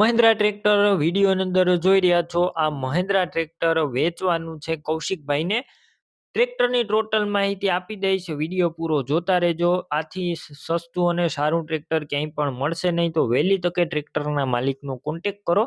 Mahindra tractor વિડીયોની અંદર જોઈ રહ્યા છો. આ મહિન્દ્રા ટ્રેક્ટર વેચવાનું છે કૌશિકભાઈને. ટ્રેક્ટરની ટોટલ માહિતી આપી દઈશ. વીડિયો પૂરો જોતા રહેજો. આથી સસ્તું અને સારું ટ્રેક્ટર ક્યાંય પણ મળશે નહીં તો વહેલી તકે ટ્રેક્ટરના માલિકનો કોન્ટેક કરો.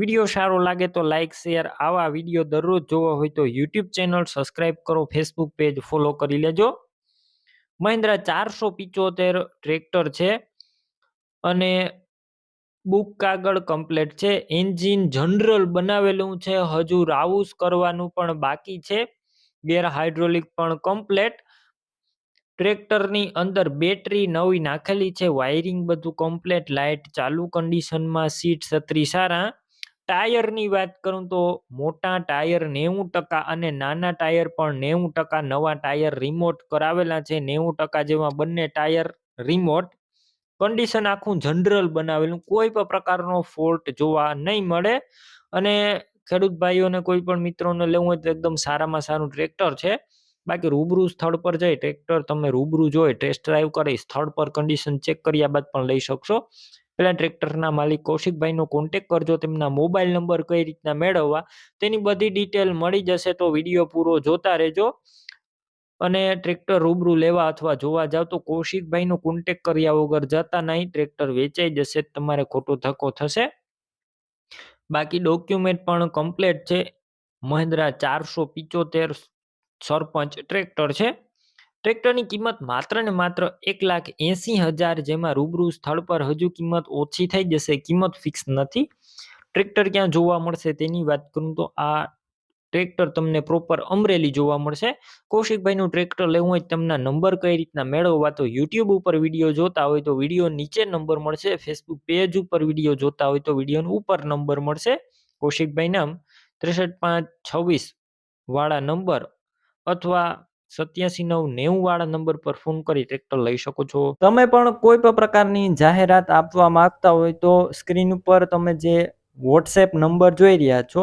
વીડિયો સારો લાગે તો લાઇક શેર, આવા વીડિયો દરરોજ જોવા હોય તો યુટ્યુબ ચેનલ સબસ્ક્રાઇબ કરો, ફેસબુક પેજ ફોલો કરી લેજો. મહિન્દ્રા ચારસો પિચોતેર ટ્રેક્ટર છે અને બુક કાગળ કમ્પ્લીટ છે. એન્જિન જનરલ બનાવેલું છે. હજુ રાઉસ કરવાનું પણ બાકી છે. ગેર હાઇડ્રોલિક પણ કમ્પ્લેટ ટ્રેક્ટરની અંદર બેટરી નવી નાખેલી છે. વાયરિંગ બધું કમ્પ્લેટ લાઇટ ચાલુ કન્ડિશનમાં સીટ છત્રી સારા. ટાયરની વાત કરું તો મોટા ટાયર નેવું ટકા અને નાના ટાયર પણ નેવું ટકા નવા ટાયર રિમોટ કરાવેલા છે. નેવું ટકા જેવા બંને ટાયર રિમોટ કન્ડિશન આખું જનરલ બનાવેલું. કોઈ પણ પ્રકારનો ફોલ્ટ જોવા નહીં મળે. અને ખેડૂત ભાઈઓને કોઈ પણ મિત્રોને લેવું હોય તો એકદમ સારામાં સારું ટ્રેક્ટર છે. બાકી રૂબરૂ સ્થળ પર જઈ ટ્રેક્ટર તમે રૂબરૂ જોઈ ટેસ્ટ ડ્રાઈવ કરી સ્થળ પર કન્ડિશન ચેક કર્યા બાદ પણ લઈ શકશો. પેલા ટ્રેક્ટરના માલિક કૌશિકભાઈનો કોન્ટેક કરજો, તેમના મોબાઈલ નંબર કઈ રીતના મેળવવા, તેની બધી ડિટેલ મળી જશે તો વીડિયો પૂરો જોતા રહેજો. અને ટ્રેક્ટર રૂબરૂ લેવા અથવા જોવા જાવ તો કૌશિકભાઈનો કોન્ટેક કર્યા વગર જતા નહીં, ટ્રેક્ટર વેચાઈ જશે, તમારે ખોટો ધક્કો થશે. બાકી ડોક્યુમેન્ટ પણ કમ્પ્લેટ છે. મહિન્દ્રા ચારસો પિચોતેર સરપંચ ટ્રેક્ટર છે. ટ્રેક્ટરની કિંમત માત્ર ને માત્ર એક લાખ એંસી હજાર જેમાં રૂબરૂ સ્થળ પર હજુ કિંમત ઓછી થઈ જશે, કિંમત ફિક્સ નથી. ટ્રેક્ટર ક્યાં જોવા મળશે તેની વાત કરું તો આ ટ્રેક્ટર તમને પ્રોપર અમરેલી જોવા મળશે. કૌશિકભાઈનું ટ્રેક્ટર લેવું હોય તેમના નંબર કઈ રીતના મેળવવા તો યુટ્યુબ ઉપર વીડિયો જોતા હોય તો વીડિયો નીચે નંબર મળશે. ફેસબુક પેજ ઉપર વીડિયો જોતા હોય તો વીડિયો ઉપર નંબર મળશે. કૌશિકભાઈ નામ ત્રેસઠ પાંચ છવ્વીસ વાળા નંબર અથવા સત્યાસી નવ નેવું વાળા નંબર પર ફોન કરી ટ્રેક્ટર લઈ શકો છો. તમે પણ કોઈ પણ પ્રકારની જાહેરાત આપવા માંગતા હોય તો સ્ક્રીન ઉપર તમે જે વોટ્સએપ નંબર જોઈ રહ્યા છો